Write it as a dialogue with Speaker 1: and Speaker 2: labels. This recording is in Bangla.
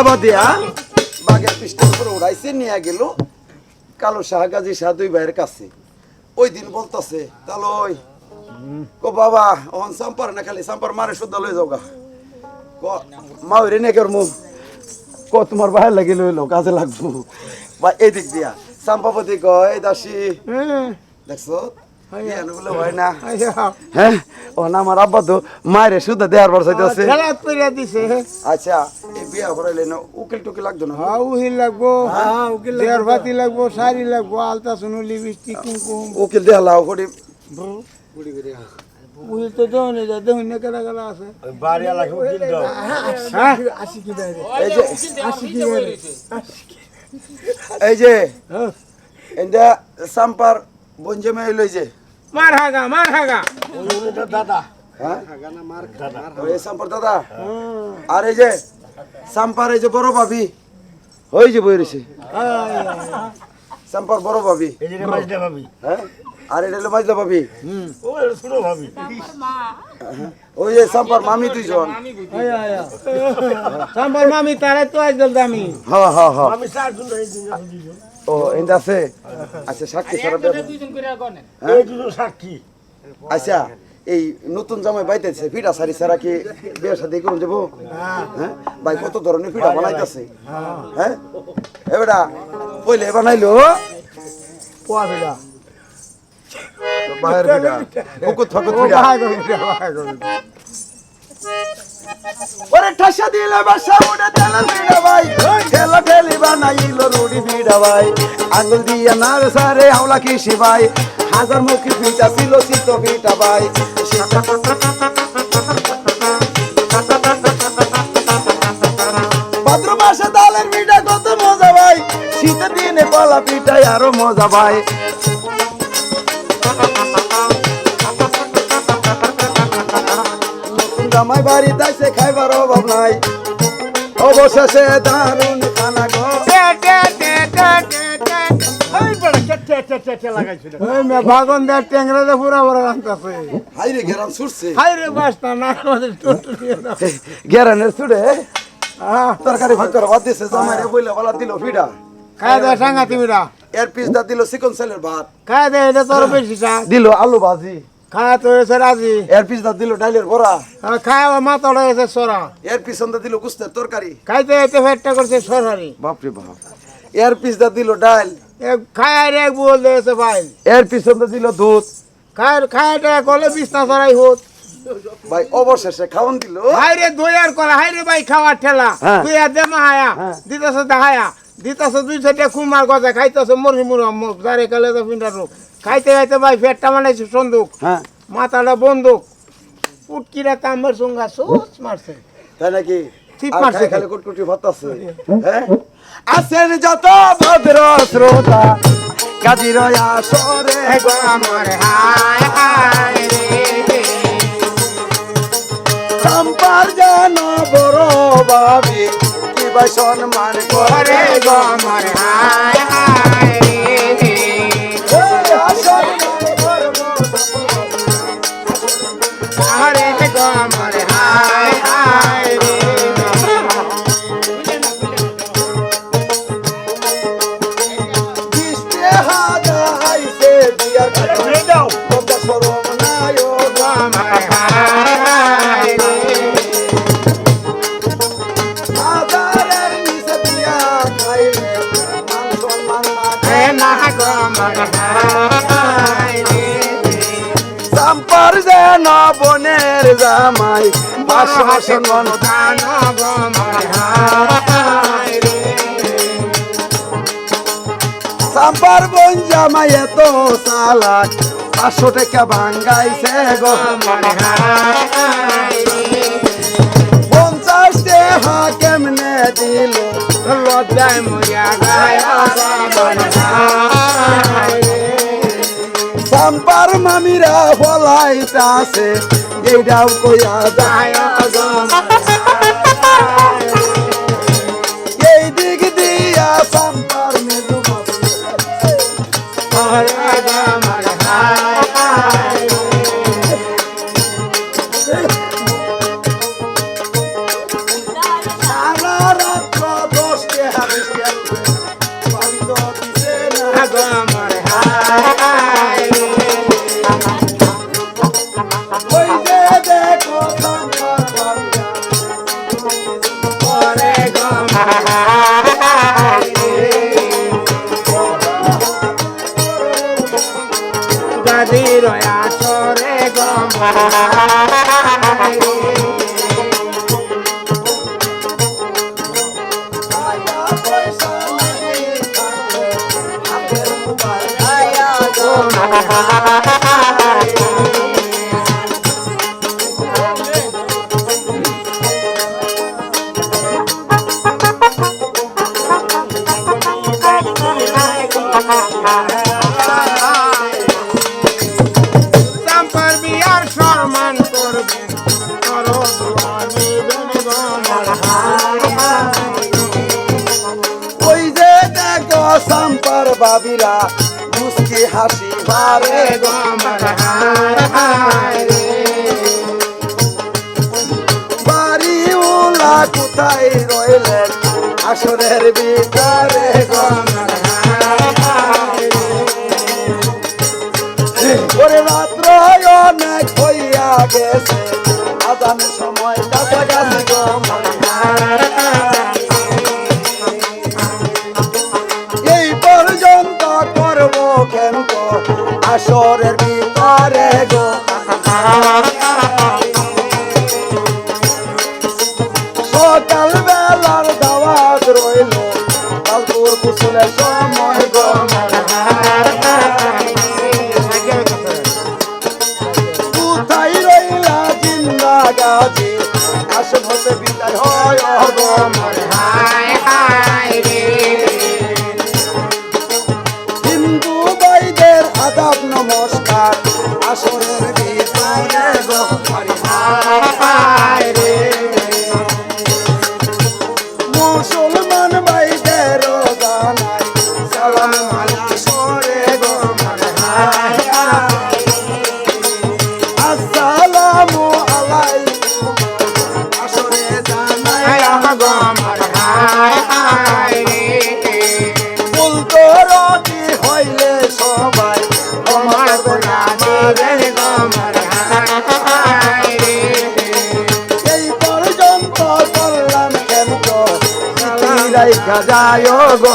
Speaker 1: খাবার দিয়া বাঘের পৃষ্ঠের উপরে উড়াইছে নিয়ে গেল। কালো শাহ গাজী শাহ দুই ভাইয়ের কাছে। ওই দিন বলতাছে তাহলে ওই কো বাবা ওহন সাম্পার না খালি সাম্পার মারে শুদ্ধ লই যাও গা। ক মা ওই রে নে করমু ক তোমার ভাই লাগি লইলো কাজে লাগবো। বা এদিক দিয়া সাম্পাপতি কয় দাসী দেখছ? বিয়ানো বলে হয় না। হ্যাঁ ও না আমার আব্বা তো মায়ের দেওয়ার পর
Speaker 2: দিছে
Speaker 1: আচ্ছা এই বিয়া না উকিল লাগতো না?
Speaker 2: হ্যাঁ উহিল লাগবো। ভাতি লাগবো শাড়ি লাগবো আলতা শুনু লিপস্টিক কুমকুম।
Speaker 1: উকিল দেয়া লাও
Speaker 2: তো না কেনা আছে? হ্যাঁ আসি কি দেয়?
Speaker 1: এই যে
Speaker 2: আসি কি দেয়?
Speaker 1: এই যে এটা সাম্পার বঞ্জমে হইল এই যে।
Speaker 2: মার হাগা মার হাগা।
Speaker 1: দাদা। আর এই যে সাম্পার এই যে বড় ভাবি। ওই যে বই রয়েছে। সাম্পার বড় ভাবি। হ্যাঁ? আর এটা হলো মাইজলা ভাবি। ওই যে সাম্পার মামি দুইজন।
Speaker 2: সাম্বার মামি তারে তো আজ দামি।
Speaker 1: হ্যাঁ হ্যাঁ হ্যাঁ। ও এটা আছে? আচ্ছা সাক্ষী ছাড়া দেব
Speaker 3: সাক্ষী।
Speaker 1: আচ্ছা এই নতুন জামাই বাইতেছে পিঠা সারি ছাড়া কি সাথে করুন যাব? হ্যাঁ? ভাই কত ধরনের পিঠা বানাইতেছে? হ্যাঁ। এবারা পইলে বানাইলো?
Speaker 2: পোয়া ফেলা
Speaker 1: বাহের পিঠা ফুকুত ফাকুত
Speaker 2: ও
Speaker 1: পিঠা
Speaker 2: বাহাই করে বাহাই
Speaker 1: ওরে ঠাসা দিলে বাসা উড়ে ভাই। বানাইলো রুড়ি ভাই। আঙুল দিয়া নার সারে হাওলা কিসি ভাই। হাজার মুখী পিঠা ছিল শীত পিঠা ভাই। ডালের পিঠা কত মজা ভাই। শীতের দিনে কলা পিঠাই আরও মজা ভাই। জামাই বাড়ি তাইছে খাইবার অভাব নাই। অবশেষে দারুণ খানা গো। গেরানের ছুটে তরকারি ভাগ করে দিছে বইলে বলা ফিডা।
Speaker 2: খায় দে
Speaker 1: এর পিস দা চিকন সেলের ভাত।
Speaker 2: খায় দে এটা তোর বেশি
Speaker 1: দিল আলু ভাজি।
Speaker 2: খায় তো এসে রাজি।
Speaker 1: এর পিস দা দিল ডাইলের বড়া।
Speaker 2: আর খায় আবার মাথা এসে সরা।
Speaker 1: এর পিছন দা দিল কুস্তের তরকারি।
Speaker 2: খাইতে এতে ফেটটা করছে সরারি
Speaker 1: বাপরে বাপ। এর পিস দা দিল ডাল
Speaker 2: এক খায় আর এক বল দিয়েছে ভাই।
Speaker 1: এর পিছন দা দিল দুধ।
Speaker 2: খায় খায়টা করলে বিছনা সরাই হোত
Speaker 1: ভাই অবশেষে খাওন দিল।
Speaker 2: হাই রে দই আর করা হাই রে ভাই খাওয়ার ঠেলা।
Speaker 1: হ্যাঁ।
Speaker 2: তুই আর দে মাহায়া
Speaker 1: হ্যাঁ।
Speaker 2: দিতেছে দেখায়া দিতেছে দুই সাইডে খুমার গজা। খাইতেছে যারে কালে তো পিন্ডার রোগ খাইতে খাইতে ভাই পেটটা বানাইছে সন্দুক।
Speaker 1: হ্যাঁ।
Speaker 2: মাথাটা বন্দুক। উটকিরা তামের সঙ্গা সোচ মারছে।
Speaker 1: তাই নাকি?
Speaker 2: ঠিক মারছে
Speaker 1: খালি কুটকুটি হ্যাঁ? আছেন যত ভদ্র শ্রোতা কাজী রয়া সরে।
Speaker 2: গো আমার হায় হায় রে।
Speaker 1: সম্পার যেন বড় ভাবি কি ভাই সম্মান করে
Speaker 2: গো। আমার হায় হায়।
Speaker 1: জামাই পাঁচশো হাসি মন সাম্পার বোন জামাই এত সালাক পাঁচশো টাকা ভাঙ্গাইছে গো।
Speaker 2: পঞ্চাশ টাকা কেমনে দিল? লজ্জায় মরিয়া গায়
Speaker 1: সাম্পার মামিরা বলাইতাছে এইটাও কইয়া যায়
Speaker 2: গাদির আসরে
Speaker 1: সাম্পার বাবিরা মুস্কি হাসি মারে গো
Speaker 2: গমর রে
Speaker 1: বাড়ি উলা কোথায় রইলেন? আসরের গো ওরে রাত্র অনেক হইয়া গেছে আদান সময় কাছাকাছি। আসরের ভিতরে গো। সকাল বেলার দাওয়াত রইল, কালপুর কুশলের সময় গো। কোথায় রইলা জিন্দা গাজি? আসন হতে বিদায় হয় গো হিন্দু রাইখা যায় গো